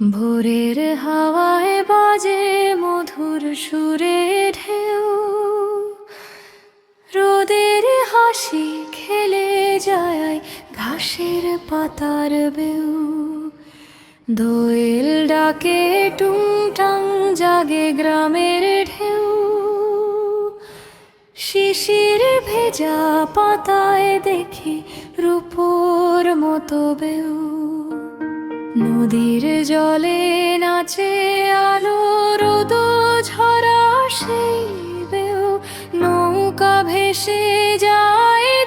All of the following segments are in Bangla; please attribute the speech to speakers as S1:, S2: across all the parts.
S1: ভোরের হাওয়ায় বাজে মধুর সুরে ঢেউ। রোদের হাসি খেলে যায় ঘাসের পাতার বেউ। দোয়েল ডাকে টুংটাং জাগে গ্রামের ঢেউ। শিশির ভেজা পাতায় দেখি রূপোর মতো বেউ। নদীর জলে নাচে আলো রোদ ঝরা সেই নৌকা ভেসে যায়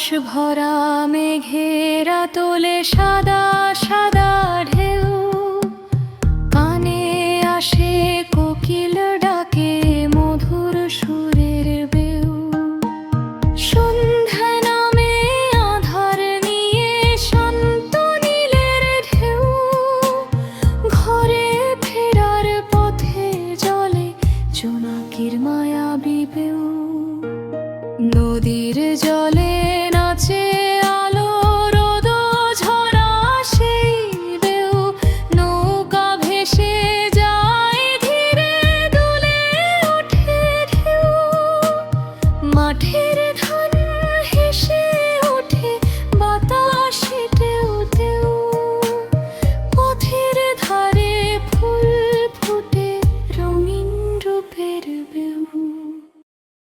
S1: আকাশ ভরা মেঘেরা তোলে সাদা সাদা ঢেউ। কানে আসে কোকিল ডাকে মধুর সুরের বেউ। সন্ধ্যা নামে আধার নিয়ে শান্ত নীলের ঢেউ। ঘরে ফেরার পথে জলে জোনাকির মায়া বিবেউ নদীর জলে নাচে